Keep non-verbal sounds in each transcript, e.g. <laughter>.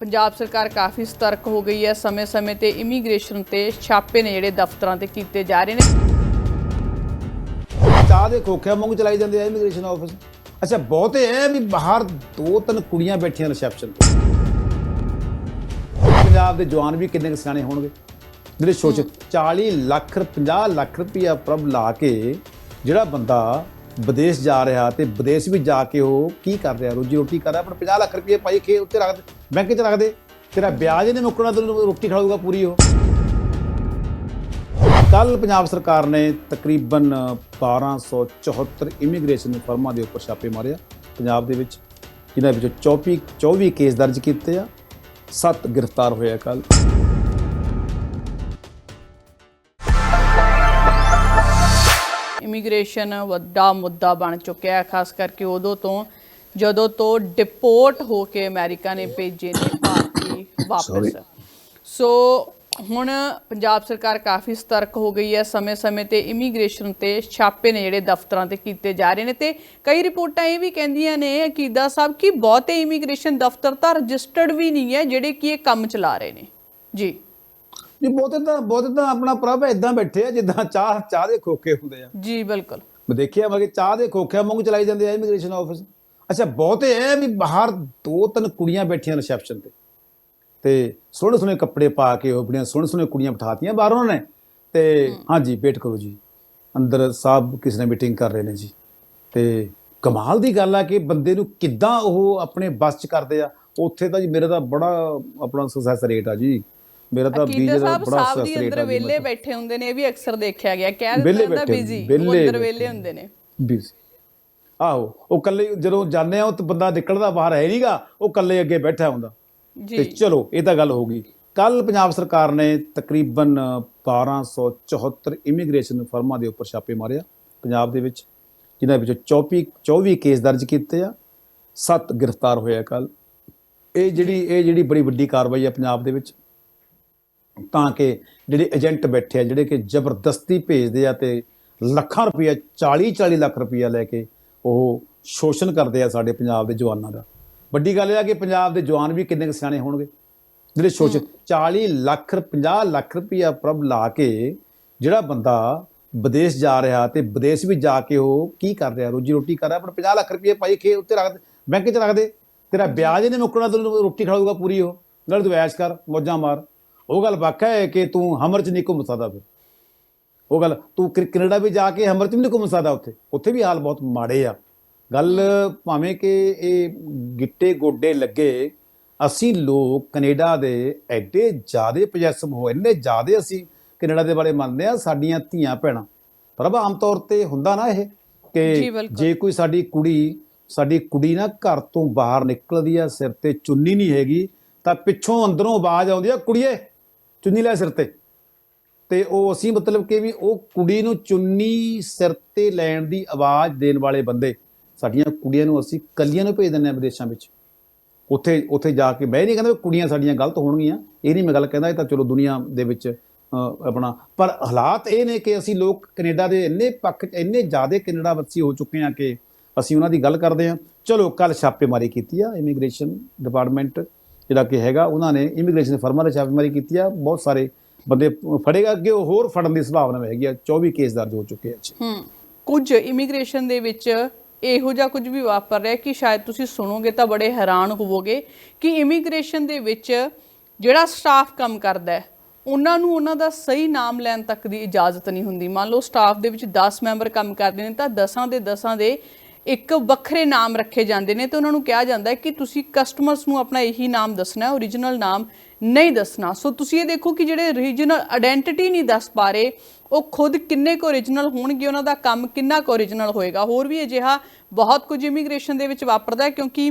ਪੰਜਾਬ ਸਰਕਾਰ ਕਾਫੀ ਸਤਰਕ ਹੋ ਗਈ ਹੈ। ਸਮੇਂ-ਸਮੇਂ ਤੇ ਇਮੀਗ੍ਰੇਸ਼ਨ ਤੇ ਛਾਪੇ ਨੇ ਜਿਹੜੇ ਦਫ਼ਤਰਾਂ ਤੇ ਕੀਤੇ ਜਾ ਰਹੇ ਨੇ। ਚਾਹ ਦੇ ਖੋਖਿਆਂ ਵਾਂਗੂ ਚਲਾਈ ਜਾਂਦੇ ਆ ਇਮੀਗ੍ਰੇਸ਼ਨ ਆਫਿਸ। ਅੱਛਾ ਬਹੁਤੇ ਐ ਵੀ ਬਾਹਰ ਦੋ ਤਿੰਨ ਕੁੜੀਆਂ ਬੈਠੀਆਂ ਰਿਸੈਪਸ਼ਨ ਤੇ। ਪੰਜਾਬ ਦੇ ਜਵਾਨ ਵੀ ਕਿੰਨੇ ਕੁ ਸਿਆਣੇ ਹੋਣਗੇ? ਜਿਹੜੇ ਸੋਚ 40 ਲੱਖ 50 ਲੱਖ ਰੁਪਇਆ ਪ੍ਰਭ ਲਾ ਕੇ ਜਿਹੜਾ ਬੰਦਾ ਵਿਦੇਸ਼ ਜਾ ਰਿਹਾ ਤੇ ਵਿਦੇਸ਼ ਵੀ ਜਾ ਕੇ ਉਹ ਕੀ ਕਰ ਰਿਹਾ? ਰੋਜੀ ਰੋਟੀ ਕਰ ਰਿਹਾ ਆਪਣਾ 50 ਲੱਖ ਰੁਪਏ ਪਾਈ ਖੇ ਉੱਤੇ ਰੱਖ ਬੈਂਕ 'ਚ ਰੱਖ ਦੇ? ਤੇਰਾ ਵਿਆਜ ਨਹੀਂ ਮੁੱਕਣਾ ਤੈਨੂੰ ਰੋਟੀ ਖਾਊਗਾ ਪੂਰੀ ਉਹ। ਕੱਲ ਪੰਜਾਬ ਸਰਕਾਰ ਨੇ ਤਕਰੀਬਨ 1274 ਇਮੀਗ੍ਰੇਸ਼ਨ ਫਰਮਾਂ ਦੇ ਉੱਪਰ ਛਾਪੇ ਮਾਰਿਆ ਪੰਜਾਬ ਦੇ ਵਿੱਚ ਜਿਨ੍ਹਾਂ ਵਿੱਚੋਂ 24 24 ਕੇਸ ਦਰਜ ਕੀਤੇ ਆ। 7 ਗ੍ਰਿਫਤਾਰ ਹੋਇਆ ਕੱਲ ਇਮੀਗ੍ਰੇਸ਼ਨ ਵੱਡਾ ਮੁੱਦਾ ਬਣ ਚੁੱਕਿਆ ਹੈ, ਖਾਸ ਕਰਕੇ ਉਦੋਂ ਤੋਂ ਜਦੋਂ ਤੋਂ ਡਿਪੋਰਟ ਹੋ ਕੇ ਅਮਰੀਕਾ ਨੇ ਭੇਜੇ ਨੇ ਭਾਰਤੀ <coughs> ਵਾਪਸ। ਸੋ ਹੁਣ ਪੰਜਾਬ ਸਰਕਾਰ ਕਾਫੀ ਸਤਰਕ ਹੋ ਗਈ ਹੈ ਸਮੇਂ-ਸਮੇਂ ਤੇ ਇਮੀਗ੍ਰੇਸ਼ਨ ਤੇ ਛਾਪੇ ਨੇ ਜਿਹੜੇ ਦਫ਼ਤਰਾਂ ਤੇ ਕੀਤੇ ਜਾ ਰਹੇ ਨੇ ਤੇ ਕਈ ਰਿਪੋਰਟਾਂ ਇਹ ਵੀ ਕਹਿੰਦੀਆਂ ਨੇ ਅਕੀਦਾ ਸਾਹਿਬ ਕਿ ਬਹੁਤੇ ਇਮੀਗ੍ਰੇਸ਼ਨ ਦਫ਼ਤਰ ਤਾਂ ਰਜਿਸਟਰਡ ਵੀ ਨਹੀਂ ਹੈ ਜਿਹੜੇ ਕਿ ਇਹ ਕੰਮ ਚਲਾ ਰਹੇ ਨੇ। ਜੀ। ਨਹੀਂ ਬਹੁਤੇ ਤਾਂ ਬਹੁਤੇ ਤਾਂ ਆਪਣਾ ਪ੍ਰਭ ਇਦਾਂ ਬੈਠੇ ਆ ਜਿੱਦਾਂ ਚਾਹ ਚਾਹ ਦੇ ਖੋਖੇ ਹੁੰਦੇ ਆ। ਜੀ ਬਿਲਕੁਲ। ਮੈਂ ਦੇਖਿਆ ਮੈਂ ਕਿ ਚਾਹ ਦੇ ਖੋਖਿਆਂ ਵਾਂਗੂ ਚਲਾਈ ਜਾਂਦੇ ਆ ਇਮੀਗ੍ਰੇਸ਼ਨ ਆਫਿਸ ਅੱਛਾ ਬਹੁਤੇ ਐ ਵੀ ਬਾਹਰ ਦੋ ਤਿੰਨ ਕੁੜੀਆਂ ਬੈਠੀਆਂ ਰਿਸੈਪਸ਼ਨ ਤੇ। ਤੇ ਸੋਹਣੇ ਸੋਹਣੇ ਕੱਪੜੇ ਪਾ ਕੇ ਉਹ ਬੜੀਆਂ ਸੋਹਣੇ ਸੋਹਣੇ ਕੁੜੀਆਂ ਬਿਠਾਤੀਆਂ ਬਾਹਰ ਉਹਨਾਂ ਨੇ। ਤੇ ਹਾਂਜੀ ਵੇਟ ਕਰੋ ਜੀ। ਅੰਦਰ ਸਾਹਿਬ ਕਿਸੇ ਨਾਲ ਮੀਟਿੰਗ ਕਰ ਰਹੇ ਨੇ ਜੀ। ਤੇ ਕਮਾਲ ਦੀ ਗੱਲ ਆ ਕਿ ਬੰਦੇ ਨੂੰ ਕਿੱਦਾਂ ਉਹ ਆਪਣੇ ਬਸ ਚ ਕਰਦੇ ਆ। ਉੱਥੇ ਤਾਂ ਜੀ ਮੇਰਾ ਤਾਂ ਬੜਾ ਆਪਣਾ ਸਕਸੈਸ ਰੇਟ ਆ ਜੀ। ਮੇਰਾ ਤਾਂ ਵੀਜ਼ਾ ਦਾ ਬੜਾ ਸਕਸੈਸ ਰੇਟ ਆ ਜੀ ਵੇਲੇ ਬੈਠੇ ਹੁੰਦੇ ਨੇ ਇਹ ਵੀ ਅਕਸਰ ਦੇਖਿਆ ਗਿਆ। ਕਹਿ ਵਿਹਲੇ ਦਿੰਦਾ ਬਿਜ਼ੀ ਵਿਹਲੇ ਅੰਦਰ। ਵੇਲੇ ਹੁੰਦੇ ਨੇ। ਬਿਜ਼ੀ ਆਹੋ ਉਹ ਕੱਲੇ ਜਦੋਂ ਜਾਂਦੇ ਆ ਉਹ ਤਾਂ ਬੰਦਾ ਨਿਕਲਦਾ ਬਾਹਰ ਹੈ ਨਹੀਂਗਾ ਉਹ ਕੱਲੇ ਅੱਗੇ ਬੈਠਾ ਹੁੰਦਾ। ਤੇ ਜੀ ਚਲੋ ਇਹ ਤਾਂ ਗੱਲ ਹੋ ਗਈ। ਕੱਲ ਪੰਜਾਬ ਸਰਕਾਰ ਨੇ ਤਕਰੀਬਨ 1274 ਇਮੀਗ੍ਰੇਸ਼ਨ ਫਰਮਾਂ ਦੇ ਉੱਪਰ ਛਾਪੇ ਮਾਰਿਆ ਪੰਜਾਬ ਦੇ ਵਿੱਚ ਜਿਨ੍ਹਾਂ ਵਿੱਚੋਂ 24 24 ਕੇਸ ਦਰਜ ਕੀਤੇ ਆ 7 ਗ੍ਰਿਫਤਾਰ ਹੋਏ ਆ ਕੱਲ ਇਹ ਜਿਹੜੀ ਇਹ ਜਿਹੜੀ ਬੜੀ ਵੱਡੀ ਕਾਰਵਾਈ ਆ ਪੰਜਾਬ ਦੇ ਵਿੱਚ ਤਾਂ ਕਿ ਜਿਹੜੇ ਏਜੰਟ ਬੈਠੇ ਆ ਜਿਹੜੇ ਕਿ ਜ਼ਬਰਦਸਤੀ ਭੇਜਦੇ ਆ ਤੇ ਲੱਖਾਂ ਰੁਪਈਆ 40 40 ਲੱਖ ਰੁਪਈਆ ਲੈ ਕੇ ਉਹ ਸ਼ੋਸ਼ਣ ਕਰਦੇ ਆ ਸਾਡੇ ਪੰਜਾਬ ਦੇ ਜਵਾਨਾਂ ਦਾ। ਵੱਡੀ ਗੱਲ ਇਹ ਆ ਕਿ ਪੰਜਾਬ ਦੇ ਜਵਾਨ ਵੀ ਕਿੰਨੇ ਸਿਆਣੇ ਹੋਣਗੇ? ਜਿਹੜੇ ਸੋਚ 40 ਲੱਖ 50 ਲੱਖ ਰੁਪਈਆ ਪ੍ਰਭ ਲਾ ਕੇ ਜਿਹੜਾ ਬੰਦਾ ਵਿਦੇਸ਼ ਜਾ ਰਿਹਾ ਤੇ ਵਿਦੇਸ਼ ਵੀ ਜਾ ਕੇ ਉਹ ਕੀ ਕਰ ਰਿਹਾ? ਰੋਜੀ ਰੋਟੀ ਕਰ ਰਿਹਾ ਆਪਣਾ 50 ਲੱਖ ਰੁਪਏ ਪਾਈ ਖੇ ਉੱਤੇ ਰੱਖ ਬੈਂਕ 'ਚ ਰੱਖ ਦੇ। ਤੇਰਾ ਵਿਆਜ ਨਹੀਂ ਮੁੱਕਣਾ ਤੈਨੂੰ ਰੋਟੀ ਖਿਲਾਊਗਾ ਪੂਰੀ ਉਹ। ਨਾਲ ਤੂੰ ਐਸ਼ ਕਰ ਮੌਜਾਂ ਮਾਰ। ਉਹ ਗੱਲ ਵਾਕਿਆ ਹੈ ਕਿ ਤੂੰ ਹਮਰ 'ਚ ਨਹੀਂ ਘੁੰਮ ਸਕਦਾ ਫਿਰ। ਉਹ ਗੱਲ ਤੂੰ ਕੈਨੇਡਾ ਵੀ ਜਾ ਕੇ ਹਮਰ 'ਚ ਵੀ ਨਹੀਂ ਘੁੰਮ ਸਕਦਾ ਉੱਥੇ। ਉੱਥੇ ਵੀ ਹਾਲ ਬਹੁਤ ਮਾੜੇ ਆ। ਗੱਲ ਭਾਵੇਂ ਕਿ ਇਹ ਗਿੱਟੇ ਗੋਡੇ ਲੱਗੇ ਅਸੀਂ ਲੋਕ ਕੈਨੇਡਾ ਦੇ ਐਡੇ ਜ਼ਿਆਦੇ ਪੋਜੈਸਿਵ ਹੋਏ ਇੰਨੇ ਜ਼ਿਆਦੇ ਅਸੀਂ ਕੈਨੇਡਾ ਦੇ ਬਾਰੇ ਮੰਨਦੇ ਆ ਸਾਡੀਆਂ ਧੀਆਂ ਭੈਣਾਂ। ਪਰ ਆਮ ਤੌਰ ਤੇ ਹੁੰਦਾ ਨਾ ਇਹ ਕਿ। ਜੇ ਕੋਈ ਸਾਡੀ ਕੁੜੀ ਸਾਡੀ ਕੁੜੀ ਨਾ ਘਰ ਤੋਂ ਬਾਹਰ ਨਿਕਲਦੀ ਆ ਸਿਰ ਤੇ ਚੁੰਨੀ ਨਹੀਂ ਹੈਗੀ ਤਾਂ ਪਿੱਛੋਂ ਅੰਦਰੋਂ ਆਵਾਜ਼ ਆਉਂਦੀ ਆ ਕੁੜੀਏ ਚੁੰਨੀ ਲੈ ਸਿਰ ਤੇ। ਤੇ ਉਹ ਅਸੀਂ ਮਤਲਬ ਕਿ ਵੀ ਉਹ ਕੁੜੀ ਨੂੰ ਚੁੰਨੀ ਸਿਰ ਤੇ ਲੈਣ ਦੀ ਆਵਾਜ਼ ਦੇਣ ਵਾਲੇ ਬੰਦੇ ਸਾਡੀਆਂ ਕੁੜੀਆਂ ਨੂੰ ਅਸੀਂ ਕੱਲੀਆਂ ਨੂੰ ਭੇਜ ਦਿੰਦੇ ਆ ਵਿਦੇਸ਼ਾਂ ਵਿੱਚ। ਉੱਥੇ ਉੱਥੇ ਜਾ ਕੇ ਮੈਂ ਨਹੀਂ ਕਹਿੰਦਾ ਵੀ ਕੁੜੀਆਂ ਸਾਡੀਆਂ ਗਲਤ ਹੋਣਗੀਆਂ, ਇਹ ਨਹੀਂ ਮੈਂ ਗੱਲ ਕਹਿੰਦਾ, ਇਹ ਤਾਂ ਚਲੋ ਦੁਨੀਆ ਦੇ ਵਿੱਚ ਆਪਣਾ, ਪਰ ਹਾਲਾਤ ਇਹ ਨੇ ਕਿ ਅਸੀਂ ਲੋਕ ਕੈਨੇਡਾ ਦੇ ਇੰਨੇ ਪੱਖ 'ਚ ਇੰਨੇ ਜ਼ਿਆਦਾ ਕੈਨੇਡਾ ਵਸੀ ਹੋ ਚੁੱਕੇ ਆ ਕਿ ਅਸੀਂ ਉਹਨਾਂ ਦੀ ਗੱਲ ਕਰਦੇ ਆ ਚਲੋ ਕੱਲ ਛਾਪੇਮਾਰੀ ਕੀਤੀ ਆ, ਇਮੀਗ੍ਰੇਸ਼ਨ ਡਿਪਾਰਟਮੈਂਟ ਜਿਹੜਾ ਕਿ ਹੈਗਾ, ਉਹਨਾਂ ਨੇ ਇਮੀਗ੍ਰੇਸ਼ਨ ਫਰਮਾਂ ਨੇ ਛਾਪੇਮਾਰੀ ਕੀਤੀ ਆ, ਬਹੁਤ ਸਾਰੇ ਬੰਦੇ ਫੜੇਗਾ ਅੱਗੇ ਉਹ ਹੋਰ ਫੜਨ ਦੀ ਸੰਭਾਵਨਾ ਹੈਗੀ ਆ 24 ਕੇਸ ਦਰਜ ਹੋ ਚੁੱਕੇ ਆ ਜੀ। ਹੂੰ, ਕੁਝ ਇਮੀਗ੍ਰੇਸ਼ਨ ਦੇ ਵਿੱਚ ਇਹੋ ਜਿਹਾ ਕੁਝ ਵੀ ਵਾਪਰ ਰਿਹਾ ਕਿ ਸ਼ਾਇਦ ਤੁਸੀਂ ਸੁਣੋਗੇ ਤਾਂ ਬੜੇ ਹੈਰਾਨ ਹੋਵੋਗੇ ਕਿ ਇਮੀਗ੍ਰੇਸ਼ਨ ਦੇ ਵਿੱਚ ਜਿਹੜਾ ਸਟਾਫ ਕੰਮ ਕਰਦਾ ਹੈ, ਉਹਨਾਂ ਨੂੰ ਉਹਨਾਂ ਦਾ ਸਹੀ ਨਾਮ ਲੈਣ ਤੱਕ ਦੀ ਇਜਾਜ਼ਤ ਨਹੀਂ ਹੁੰਦੀ। ਮੰਨ ਲਓ ਸਟਾਫ ਦੇ ਵਿੱਚ 10 ਮੈਂਬਰ ਕੰਮ ਕਰਦੇ ਨੇ ਤਾਂ 10ਾਂ ਦੇ 10ਾਂ ਦੇ ਇੱਕ ਵੱਖਰੇ ਨਾਮ ਰੱਖੇ ਜਾਂਦੇ ਨੇ ਤੇ ਉਹਨਾਂ ਨੂੰ ਕਿਹਾ ਜਾਂਦਾ ਹੈ ਕਿ ਤੁਸੀਂ ਕਸਟਮਰਸ ਨੂੰ ਆਪਣਾ ਇਹੀ ਨਾਮ ਦੱਸਣਾ ਹੈ ਓਰੀਜਨਲ ਨਾਮ ਨਹੀਂ ਦੱਸਣਾ। ਸੋ ਤੁਸੀਂ ਇਹ ਦੇਖੋ ਕਿ ਜਿਹੜੇ ਰੀਜਨਲ ਆਇਡੈਂਟੀਟੀ ਨਹੀਂ ਦੱਸ ਪਾ ਰਹੇ, ਉਹ ਖੁਦ ਕਿੰਨੇ ਕੁ ਓਰੀਜਨਲ ਹੋਣਗੇ, ਉਹਨਾਂ ਦਾ ਕੰਮ ਕਿੰਨਾ ਕੁ ਓਰੀਜਨਲ ਹੋਏਗਾ। ਹੋਰ ਵੀ ਅਜਿਹਾ ਬਹੁਤ ਕੁਝ ਇਮੀਗ੍ਰੇਸ਼ਨ ਦੇ ਵਿੱਚ ਵਾਪਰਦਾ ਕਿਉਂਕਿ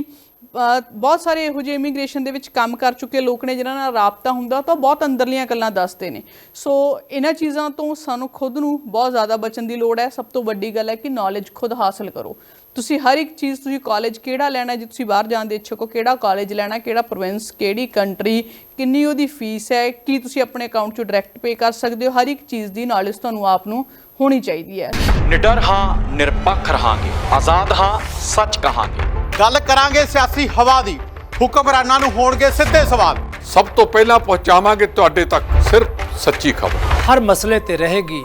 ਬਹੁਤ ਸਾਰੇ ਇਹੋ ਜਿਹੇ ਇਮੀਗ੍ਰੇਸ਼ਨ ਦੇ ਵਿੱਚ ਕੰਮ ਕਰ ਚੁੱਕੇ ਲੋਕ ਨੇ, ਜਿਨ੍ਹਾਂ ਨਾਲ ਰਾਬਤਾ ਹੁੰਦਾ, ਤਾਂ ਬਹੁਤ ਅੰਦਰਲੀਆਂ ਗੱਲਾਂ ਦੱਸਦੇ ਨੇ। ਸੋ ਇਹਨਾਂ ਚੀਜ਼ਾਂ ਤੋਂ ਸਾਨੂੰ ਖੁਦ ਨੂੰ ਬਹੁਤ ਜ਼ਿਆਦਾ ਬਚਣ ਦੀ ਲੋੜ ਹੈ। ਸਭ ਤੋਂ ਵੱਡੀ ਗੱਲ ਹੈ ਕਿ ਨੌਲੇਜ ਖੁਦ ਹਾਸਲ ਕਰੋ। ਤੁਸੀਂ ਹਰ ਇੱਕ ਚੀਜ਼ ਤੁਸੀਂ ਕਾਲਜ ਕਿਹੜਾ ਲੈਣਾ ਜੇ ਤੁਸੀਂ ਬਾਹਰ ਜਾਣ ਦੇ ਇੱਛੁਕ ਹੋ ਕਿਹੜਾ ਕਾਲਜ ਲੈਣਾ ਕਿਹੜਾ ਪ੍ਰੋਵਿੰਸ ਕਿਹੜੀ ਕੰਟਰੀ ਕਿੰਨੀ ਉਹਦੀ ਫੀਸ ਹੈ ਕੀ ਤੁਸੀਂ ਆਪਣੇ ਅਕਾਊਂਟ 'ਚੋਂ ਡਾਇਰੈਕਟ ਪੇ ਕਰ ਸਕਦੇ ਹੋ ਹਰ ਇੱਕ ਚੀਜ਼ ਦੀ ਨੌਲੇਜ ਤੁਹਾਨੂੰ ਆਪ ਨੂੰ ਹੋਣੀ ਚਾਹੀਦੀ ਹੈ। ਨਿਡਰ ਹਾਂ ਨਿਰਪੱਖ ਰਹਾਂਗੇ ਆਜ਼ਾਦ ਹਾਂ ਸੱਚ ਕਹਾਂਗੇ। ਗੱਲ ਕਰਾਂਗੇ ਸਿਆਸੀ ਹਵਾ ਦੀ ਹੁਕਮਰਾਨਾਂ ਨੂੰ ਹੋਣਗੇ ਸਿੱਧੇ ਸਵਾਲ। ਸਭ ਤੋਂ ਪਹਿਲਾਂ ਪਹੁੰਚਾਵਾਂਗੇ ਤੁਹਾਡੇ ਤੱਕ ਸਿਰਫ ਸੱਚੀ ਖਬਰ। ਹਰ ਮਸਲੇ ਤੇ ਰਹੇਗੀ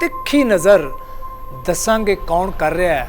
ਤਿੱਖੀ ਨਜ਼ਰ ਦੱਸਾਂਗੇ ਕੌਣ ਕਰ ਰਿਹਾ ਹੈ